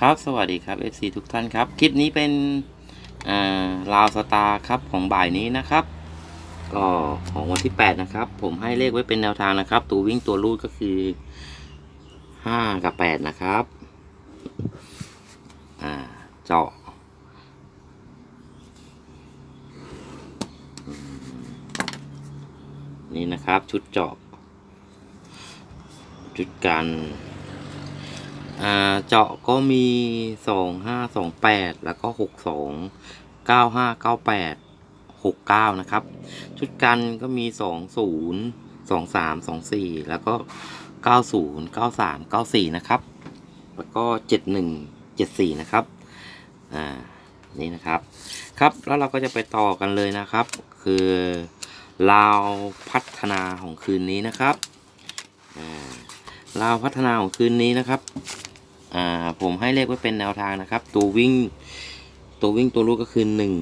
ครับสวัสดีครับ FC ทุกท่านครับ คลิปนี้เป็นลาวสตาร์ครับของบ่ายนี้นะครับ ก็ของวันที่ 8 นะครับ ผมให้เลขไว้เป็นแนวทางนะครับ ตัววิ่งตัวรูดก็คือ 5 กับ 8 นะครับเจาะนี่นะครับชุดเจาะชุดกัน อ่าเจาะก็มีสองห้าสองแปดแล้วก็หกสองเก้าห้าเก้าแปดหกเก้านะครับ ชุดกันก็มีสองศูนย์สองสามสองสี่แล้วก็เก้าศูนย์เก้าสามเก้าสี่นะครับ แล้วก็เจ็ดหนึ่งเจ็ดสี่นะครับ อ่า นี่นะครับ ครับ แล้วเราก็จะไปต่อกันเลยนะครับ คือลาวพัฒนาของคืนนี้นะครับ อ่าลาวพัฒนาของคืนนี้นะครับ อ่าผมให้เลขไว้เป็นแนวทางนะครับ ตัววิ่ง ตัววิ่งตัวลูกก็คือหนึ่ง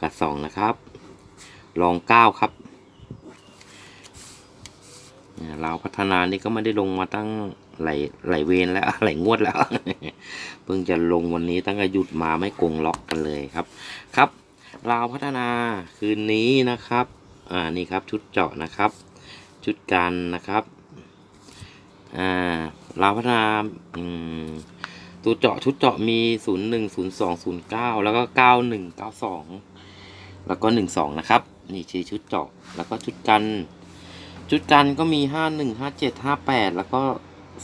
กับสองนะครับ ลองเก้าครับอ่าเราพัฒนานี่ก็ไม่ได้ลงมาตั้งหลไหลายเวนแล้วหลงวดแล้ว เพิ่งจะลงวันนี้ตั้งแต่หยุดมาไม่กงล็อกกันเลยครับ ครับเราวพัฒนาคืนนี้นะครับ อ่านี่ครับชุดเจาะนะครับ ชุดกันนะครับ อ่าเราวพัฒนาอืมตัวเจาะชุดเจาะมีศูนย์หนึ่งศูนย์สองศูนย์เก้าแล้วก็เก้าหนึ่งเก้าสองแล้วก็หนึ่งสองนะครับ นี่คือชุดเจาะแล้วก็ชุดกัน ชุดกันก็มีห้าหนึ่งห้าเจ็ดห้าแปดแล้วก็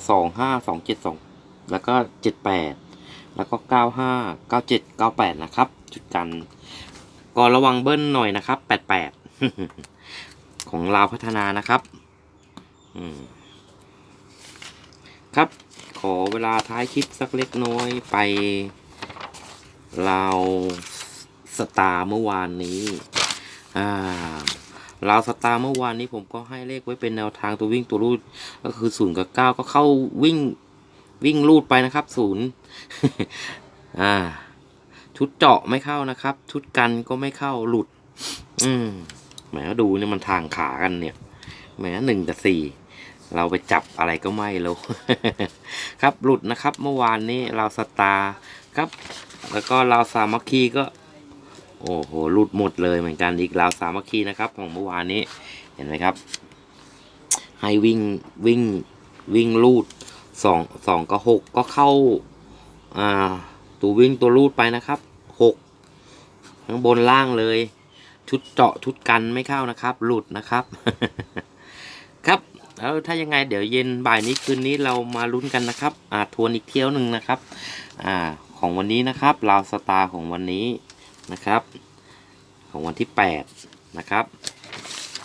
สองห้าสองเจ็ดสองแล้วก็เจ็ดแปดแล้วก็เก้าห้าเก้าเจ็ดเก้าแปดนะครับ ชุดกัน ก็ระวังเบิ้ลหน่อยนะครับแปดแปดของลาวพัฒนานะครับ อืม ครับ ขอเวลาท้ายคลิปสักเล็กน้อยไปลาวสตาร์เมื่อวานนี้ อ่าลาวสตาร์เมื่อวานนี้ผมก็ให้เลขไว้เป็นแนวทางตัววิ่งตัวรูดก็คือศูนย์กับเก้าก็เข้าวิ่งวิ่งรูดไปนะครับศูนย์อ่า ชุดเจาะไม่เข้านะครับ ชุดกันก็ไม่เข้าหลุด อืมแหมดูนี่มันทางขากันเนี่ยแหมหนึ่งกับสี่ เราไปจับอะไรก็ไม่รู้ครับหลุดนะครับ เมื่อวานนี้เราสตาร์ครับ แล้วก็เราสามัคคีก็ โอ้โหหลุดหมดเลยเหมือนกันอีกเราสามัคคีนะครับ ของเมื่อวานนี้เห็นไหมครับ ให้วิ่งวิ่งวิ่งลูดสองสองกับหกก็เข้าอ่าตัววิ่งตัวลูดไปนะครับหกทั้งบนล่างเลย ชุดเจาะชุดกันไม่เข้านะครับ หลุดนะครับครับ แล้วถ้ายังไงเดี๋ยวเย็นบ่ายนี้คืนนี้เรามาลุ้นกันนะครับ อ่าทวนอีกเที่ยวหนึ่งนะครับ อ่าของวันนี้นะครับลาวสตาร์ของวันนี้นะครับ ของวันที่ 8 นะครับ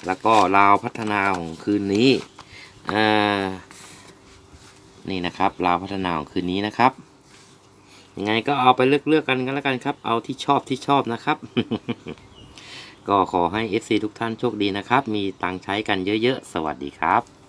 แล้วก็ลาวพัฒนาของคืนนี้อ่านี่นะครับลาวพัฒนาของคืนนี้นะครับยังไงก็เอาไปเลือกเลือกกันกันแล้วกันครับ เอาที่ชอบที่ชอบนะครับ ก็ขอให้ FC ทุกท่านโชคดีนะครับ มีตังค์ใช้กันเยอะๆ สวัสดีครับ